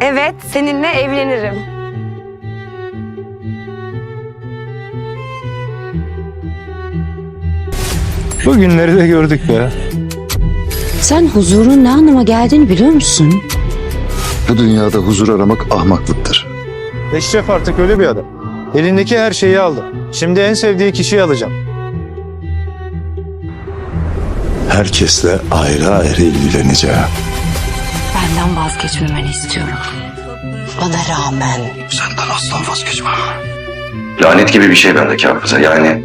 Evet, seninle evlenirim. Bu günleri de gördük be. Sen huzurun ne anlama geldiğini biliyor musun? Bu dünyada huzur aramak ahmaklıktır. Eşref artık öyle bir adam. Elindeki her şeyi aldı. Şimdi en sevdiği kişiyi alacağım. Herkesle ayrı ayrı ilgileneceğim. Benden vazgeçmemeni istiyorum. Bana rağmen. Senden asla vazgeçmem. Lanet gibi bir şey bendeki hafıza. Yani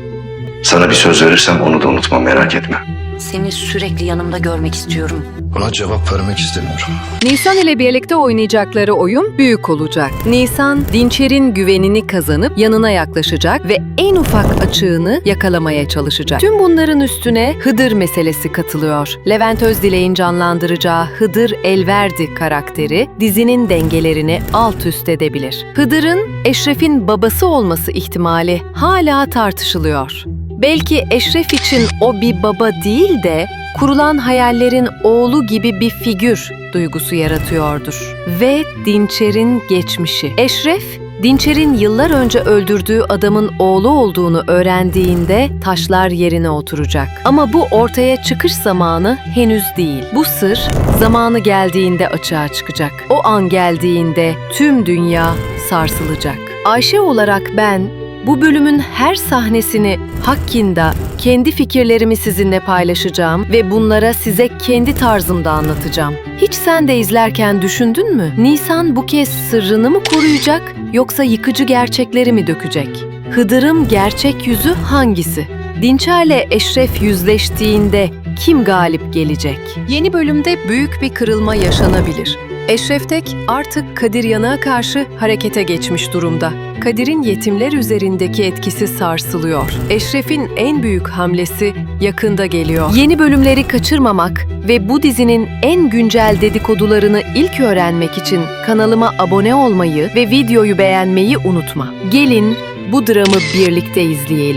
sana bir söz verirsem onu da unutmam merak etme. Seni sürekli yanımda görmek istiyorum. Buna cevap vermek istemiyorum. Nisan ile birlikte oynayacakları oyun büyük olacak. Nisan, Dinçer'in güvenini kazanıp yanına yaklaşacak ve en ufak açığını yakalamaya çalışacak. Tüm bunların üstüne Hıdır meselesi katılıyor. Levent Özdilek'in canlandıracağı Hıdır Elverdi karakteri dizinin dengelerini alt üst edebilir. Hıdır'ın Eşref'in babası olması ihtimali hala tartışılıyor. Belki Eşref için o bir baba değil de kurulan hayallerin oğlu gibi bir figür duygusu yaratıyordur. Ve Dinçer'in geçmişi. Eşref, Dinçer'in yıllar önce öldürdüğü adamın oğlu olduğunu öğrendiğinde taşlar yerine oturacak. Ama bu ortaya çıkış zamanı henüz değil. Bu sır zamanı geldiğinde açığa çıkacak. O an geldiğinde tüm dünya sarsılacak. Ayşe olarak ben bu bölümün her sahnesini hakkında kendi fikirlerimi sizinle paylaşacağım ve bunlara size kendi tarzımda anlatacağım. Hiç sen de izlerken düşündün mü? Nisan bu kez sırrını mı koruyacak yoksa yıkıcı gerçekleri mi dökecek? Hıdır'ın gerçek yüzü hangisi? Dinçer'le Eşref yüzleştiğinde kim galip gelecek? Yeni bölümde büyük bir kırılma yaşanabilir. Eşref Tek artık Kadir Yanık'a karşı harekete geçmiş durumda. Kadir'in yetimler üzerindeki etkisi sarsılıyor. Eşref'in en büyük hamlesi yakında geliyor. Yeni bölümleri kaçırmamak ve bu dizinin en güncel dedikodularını ilk öğrenmek için kanalıma abone olmayı ve videoyu beğenmeyi unutma. Gelin bu dramı birlikte izleyelim.